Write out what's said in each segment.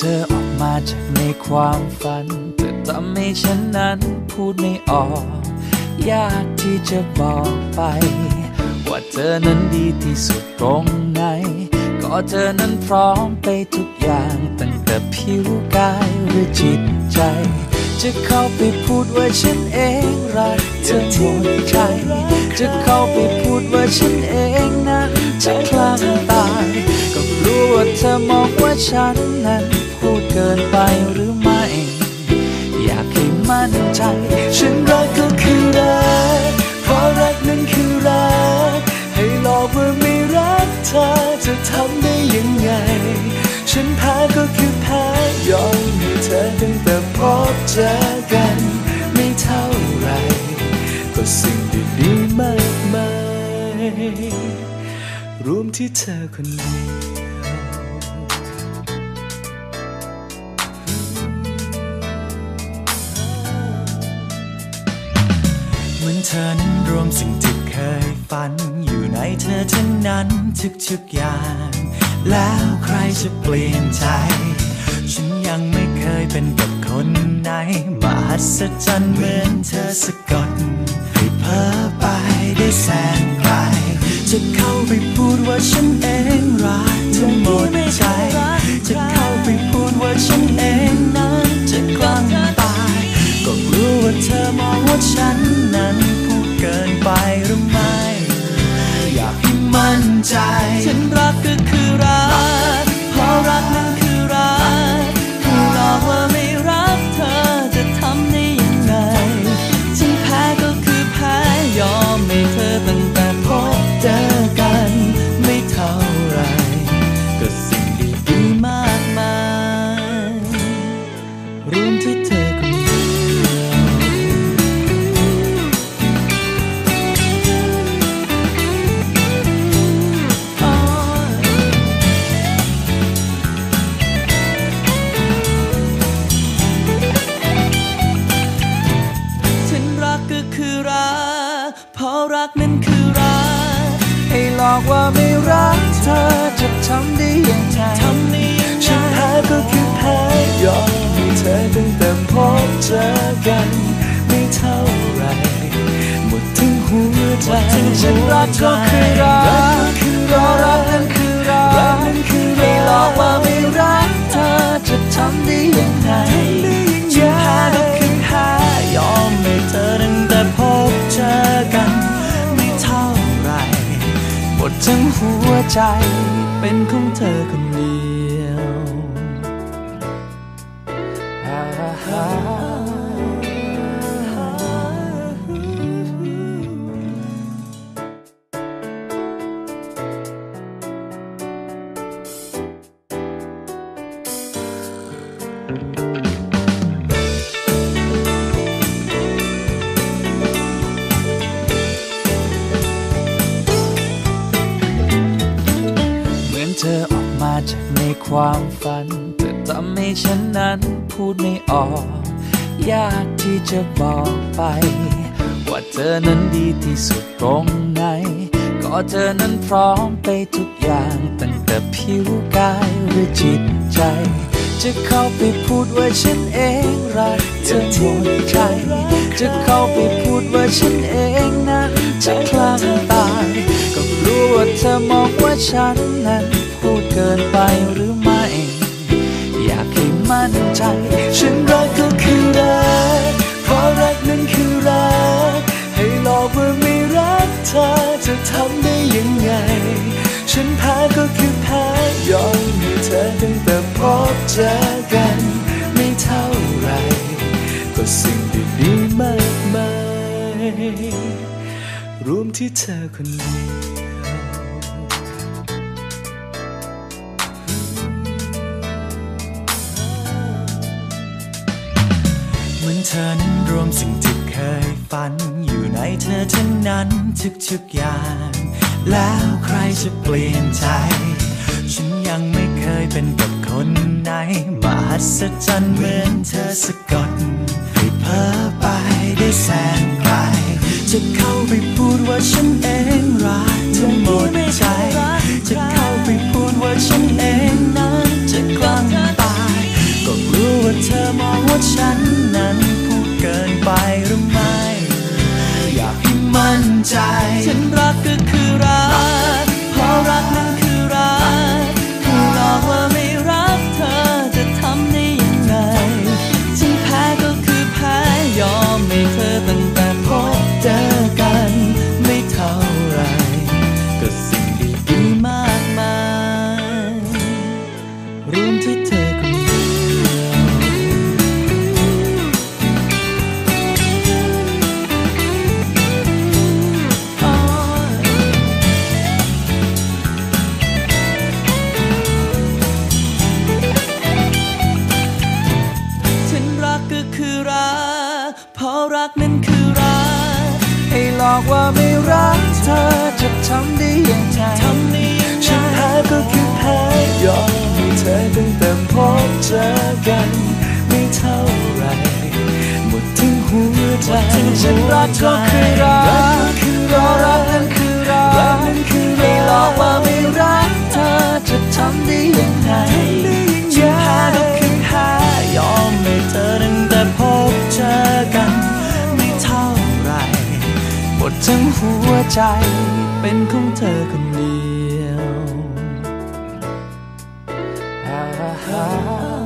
ธอออกมาจากในความฝันแต่ทำให้ฉันนั้นพูดไม่ออก ยากที่จะบอกไป ว่าเธอนั้นดีที่สุดตรงไหน ก็เธอนั้นพร้อมไปทุกอย่างตั้งแต่ผิวกายหรือจิตใจ จะเข้าไปพูดว่าฉันเองรักเธอหมดใจ จะเข้าไปพูดว่าฉันเองนั้นจะคลั่งตายก็รู้ว่าเธอมองว่าฉันนั้น เกินไปหรือไม่ อยากให้มั่นใจ ฉันรักก็คือรัก เพราะรักนั้นคือรัก ให้หลอกว่าไม่รักเธอจะทำได้ยังไง ฉันแพ้ก็คือแพ้ยอมให้เธอตั้งแต่พบเจอกัน ไม่เท่าไหรก็สิ่งดีๆมากมายรวมที่เธอคนเดียวเหมือน เธอนั้นรวมสิ่งที่เคยฝัน อยู่ในเธอทั้งนั้นทุกๆอย่าง แล้วใครจะเปลี่ยนใจ ฉันยังไม่เคยเป็นกับคนไหนมหัศจรรย์เหมือนเธอสะกดให้เพ้อไปได้แสนไกลจะเข้าไปพูดว่าฉันเองรักเธอหมดใจ มั่ ให้หลอกว่าไม่รักเธอจะทำได้ยังไงทำได้ยังไงฉันแพ้ก็คือแพ้ยอมให้เธอตั้งแต่พบเจอกัน ไม่เท่าไหรหมดทั้งหัวใจฉันรักก็คือรักเพราะรักนั้น ใจเป็นของเธอคนเดียวเห ความฝัน แต่ทำให้ฉันนั้นพูดไม่ออก ยากที่จะบอกไป ว่าเธอนั้นดีที่สุดตรงไหน ก็เธอนั้นพร้อมไปทุกอย่างตั้งแต่ผิวกายหรือจิตใจ จะเข้าไปพูดว่าฉันเองรักเธอหมดใจ จะเข้าไปพูดว่าฉันเองนั้นจะคลั่งตาย ก็รู้ว่าเธอมองว่าฉันนั้นำได้ยังไง ฉันแพ้ก็คือแพ้ยอมให้เธอตั้งแต่พบเจอกัน ไม่เท่าไรก็สิ่งดีๆมากมาย รวมที่เธอคนนี้ มือนเธอนั้นรวมสิ่งที่เคยฝัน อยู่ในเธอทั้งนั้นทุกๆอย่าง แล้วใครจะเปลี่ยนใจ ฉันยังไม่เคยเป็นกับคนไหนมหัศจรรย์เหมือนเธอสะกดให้เพ้อไปได้แสนไกลจะเข้าไปพูดว่าฉันเองรักเธอหมดใจ วฉันรักก็คือรักเพราะรักนั้นคือรัก ให้หลอกว่าไม่รักเธอจะทำได้อย่างไร ก็คือแพ้ยอมให้เธอตั้งแต่พบเจอกัน ไม่เท่าไรหมดทั้งหัวใจถึงฉันรักก็คือรักคือรักนั้นคือรักรักนั้นคือไม่หลอกว่าไม่รักเธอจะทำได้ยังไงยิ่งแพ้ก็คือแพ้ยอมให้เธอตั้งแต่พบเจอกันไม่เท่าไรหมดทั้งหัวใจเป็นของเธอคนเดียว มื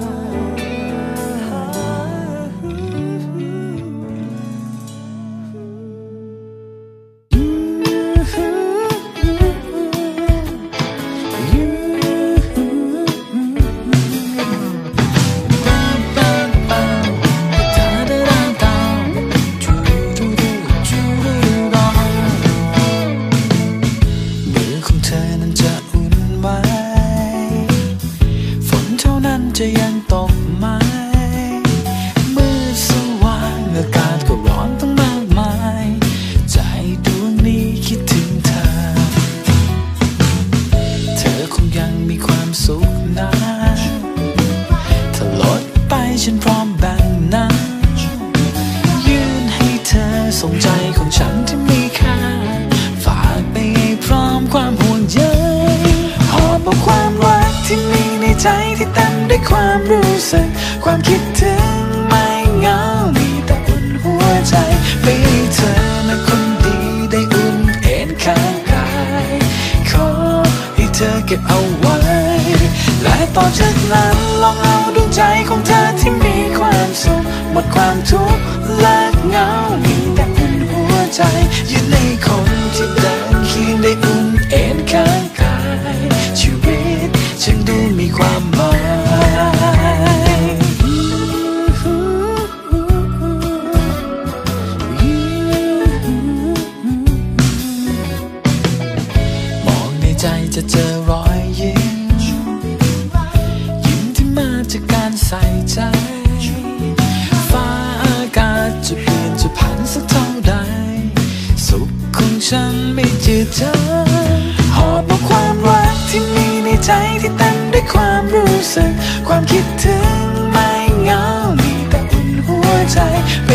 ธอส่งใจของฉันที่มีค่า ฝากไปให้พร้อมความห่วงใยหอบเอาความรักที่มีในใจที่เต็มด้วยความรู้สึก ความคิดถึงไม่เหงามีแต่อุ่นหัวใจไปให้เธอนะคนดีได้อุ่นเอ็นข้างกายขอให้เธอเก็บเอาไว้ และต่อจากนั้นลองเอาดวงใจของเธอที่มีความสุขหมดความทุกข์และเหงา ใจยืนในคนที่เดินเคียงได้อุ่นเอ็นข้างกาย ชีวิตฉันดูมีความหมายมองในใจจะเจอรอยยิ้มยิ้มที่มาจากการใส่ใจือเธอ หอบเอาความรักที่มีในใจที่เต็มด้วยความรู้สึก ความคิดถึงไม่เหงามีแต่อุ่นหัวใจไป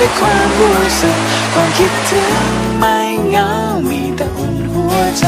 ด้วยความรู้สึกความคิดถึงไม่เหงามีแต่อุ่นหัวใจ